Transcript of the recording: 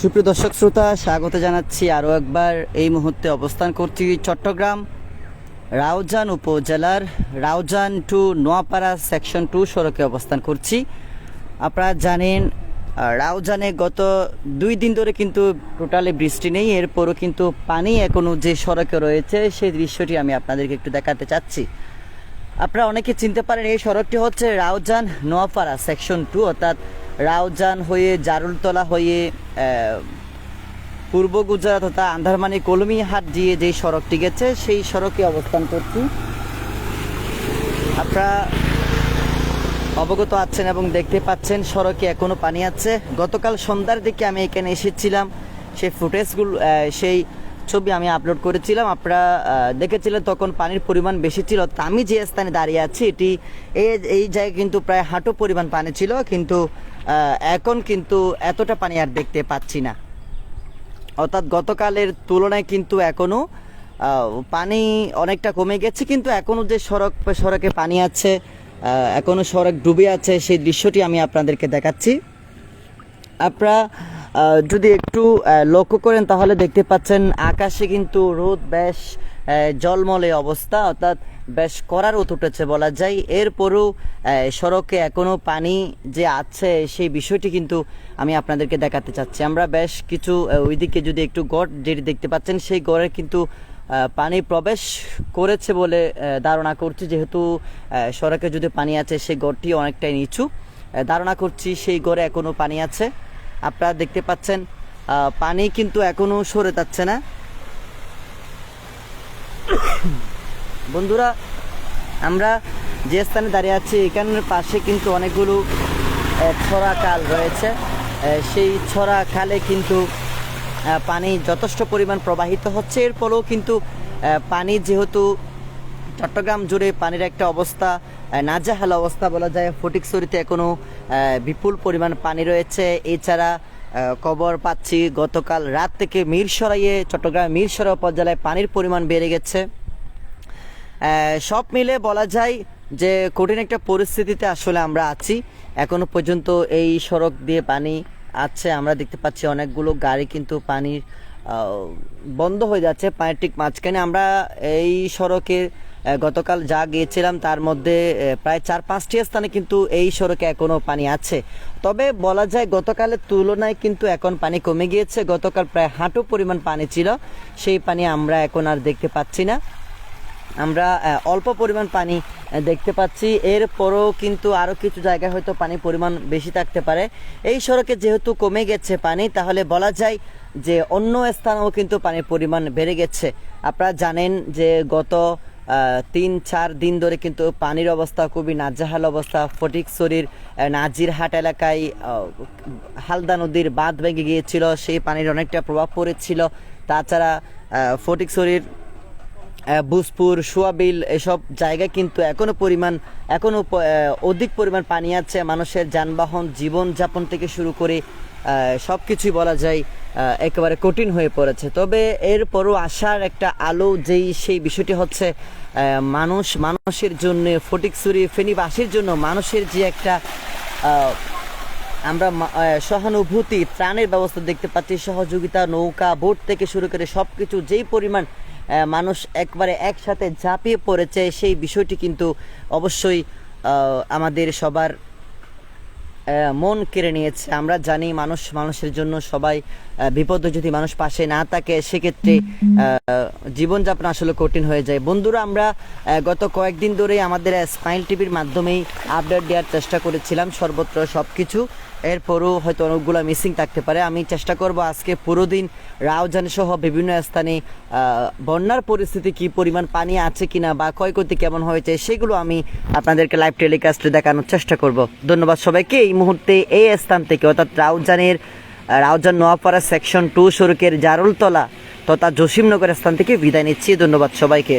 সুপ্রিয় দর্শক শ্রোতা, স্বাগত জানাচ্ছি আরও একবার। এই মুহূর্তে অবস্থান করছি চট্টগ্রাম, রাউজান উপজেলার, Raozan to Noapara section two সড়কে অবস্থান করছি। আপনারা জানেন, রাউজানে গত দুই দিন ধরে কিন্তু টোটালি বৃষ্টি নেই, এরপরও কিন্তু পানি এখনও যে সড়কে রয়েছে, সেই দৃশ্যটি আমি আপনাদেরকে একটু দেখাতে চাচ্ছি। আপনারা অনেকে চিনতে পারেন, এই সড়কটি হচ্ছে রাউজান নোয়াপাড়া সেকশন টু, অর্থাৎ রাউজান হয়ে, জারুলতলা হয়ে পূর্ব গুজরাট তথা আন্ধারমানি কলমিহাট দিয়ে যেই সড়কটি গেছে, সেই সড়কে অবস্থান করছি। আপনারা অবগত আছেন এবং দেখতে পাচ্ছেন, সড়কে এখনও পানি আছে। গতকাল সন্ধ্যার দিকে আমি এখানে এসেছিলাম। সেই ফুটেজগুলো সেই ছবি আমি আপলোড করেছিলাম আপনারা দেখেছিলেন তখন পানির পরিমাণ বেশি ছিল আমি যে স্থানে দাঁড়িয়ে আছি এটি এই জায়গায় কিন্তু প্রায় হাঁটু পরিমাণ পানি ছিল কিন্তু এখন কিন্তু এতটা পানি আর দেখতে পাচ্ছি না। অর্থাৎ গতকালের তুলনায় কিন্তু এখনও আহ, পানি অনেকটা কমে গেছে কিন্তু এখনও যে সড়ক সড়কে পানি আছে আহ, এখনও সড়ক ডুবে আছে সেই দৃশ্যটি আমি আপনাদেরকে দেখাচ্ছি। আপনারা যদি একটু লক্ষ্য করেন তাহলে দেখতে পাচ্ছেন আকাশে কিন্তু রোদ বেশ জলমলে অবস্থা, অর্থাৎ বেশ করার উঠেছে বলা যায়। এরপরও সড়কে এখনও পানি যে আছে সেই বিষয়টি কিন্তু আমি আপনাদেরকে দেখাতে চাচ্ছি। আমরা বেশ কিছু ওইদিকে যদি একটু গড় যেটি দেখতে পাচ্ছেন, সেই গড়ে কিন্তু পানি প্রবেশ করেছে বলে ধারণা করছি। যেহেতু সড়কে যদি পানি আছে, সেই গড়টি অনেকটাই নিচু। ধারণা করছি সেই গড়ে এখনও পানি আছে। আপনারা দেখতে পাচ্ছেন পানি কিন্তু এখনও সরে যাচ্ছে না। বন্ধুরা আমরা যে স্থানে দাঁড়িয়ে আছি এখানের পাশে কিন্তু অনেকগুলো ছড়া খাল রয়েছে। সেই ছড়া খালে কিন্তু পানি যথেষ্ট পরিমাণ প্রবাহিত হচ্ছে। এরপরেও কিন্তু আহ, পানি যেহেতু চট্টগ্রাম জুড়ে পানির একটা অবস্থা নাজেহাল অবস্থা বলা যায়। ফটিকছড়িতে এখনও আহ, বিপুল পরিমাণ পানি রয়েছে। এছাড়া খবর পাচ্ছি গতকাল রাত থেকে মিরসরাইয়ে চট্টগ্রাম মিরসরাই উপজেলায় পানির পরিমাণ বেড়ে গেছে। সব মিলে বলা যায় যে কঠিন একটা পরিস্থিতিতে আসলে আমরা আছি। এখনও পর্যন্ত এই সড়ক দিয়ে পানি আছে। আমরা দেখতে পাচ্ছি অনেকগুলো গাড়ি কিন্তু পানির বন্ধ হয়ে যাচ্ছে। পানির ঠিক মাঝখানে আমরা এই সড়কে আহ, গতকাল যা গিয়েছিলাম, তার মধ্যে প্রায় চার পাঁচটি স্থানে কিন্তু এই সড়কে এখনও পানি আছে। তবে বলা যায় গতকালের তুলনায় কিন্তু এখন পানি কমে গিয়েছে। গতকাল প্রায় হাঁটু পরিমাণ পানি ছিল। সেই পানি আমরা এখন আর দেখতে পাচ্ছি না। আমরা অল্প পরিমাণ পানি দেখতে পাচ্ছি। এরপরও কিন্তু আরও কিছু জায়গায় হয়তো পানির পরিমাণ বেশি থাকতে পারে। এই সড়কে যেহেতু কমে গেছে পানি, তাহলে বলা যায় যে অন্য স্থানেও কিন্তু পানির পরিমাণ বেড়ে গেছে। আপনারা জানেন যে গত তিন, চার দিন ধরে কিন্তু পানির অবস্থা খুবই নাজেহাল অবস্থা। ফটিকছড়ির নাজিরহাট এলাকায় হালদা নদীর বাঁধ ভেঙে গিয়েছিল, সেই পানির অনেকটা প্রভাব পড়েছিল। তাছাড়া ফটিকছড়ির বুসপুর সোয়াবিল এসব জায়গায় কিন্তু এখনও পরিমাণ, এখনও অধিক পরিমাণ পানি আছে। মানুষের যানবাহন, জীবনযাপন থেকে শুরু করে সব কিছুই বলা যায় একেবারে কঠিন হয়ে পড়েছে। তবে এরপরও আসার একটা আলো যেই, সেই বিষয়টি হচ্ছে মানুষ, মানুষের জন্য ফটিকছড়ি ফেনীবাসীর জন্য মানুষের যে একটা আমরা সহানুভূতি, ত্রাণের ব্যবস্থা দেখতে পাচ্ছি, সহযোগিতা, নৌকা, বোট থেকে শুরু করে সব কিছু যেই পরিমাণ মানুষ একবারে একসাথে ঝাঁপিয়ে পড়েছে, সেই বিষয়টি কিন্তু অবশ্যই আমাদের সবার মন কেড়ে নিয়েছে। আমরা জানি মানুষ মানুষের জন্য সবাই বিপদে যদি মানুষ পাশে না থাকে, সেক্ষেত্রে জীবনযাপন আসলে কঠিন হয়ে যায়। বন্ধুরা, আমরা গত কয়েকদিন ধরেই আমাদের স্মাইল টিভির মাধ্যমেই আপডেট দেওয়ার চেষ্টা করেছিলাম সর্বত্র সব কিছু এরপরও হয়তো অনেকগুলো মিসিং থাকতে পারে। আমি চেষ্টা করব আজকে পুরো দিন রাউজান সহ বিভিন্ন স্থানে বন্যার পরিস্থিতি কি পরিমাণ পানি আছে কিনা বা ক্ষয়ক্ষতি কেমন হয়েছে, সেগুলো আমি আপনাদেরকে লাইভ টেলিকাস্টে দেখানোর চেষ্টা করব। ধন্যবাদ সবাইকে। এই মুহূর্তে এই স্থান থেকে, অর্থাৎ রাউজানের রাউজান নোয়াপাড়া সেকশন টু সড়কের জারুলতলা তথা জসিমনগর স্থান থেকে বিদায় নিচ্ছি। ধন্যবাদ সবাইকে।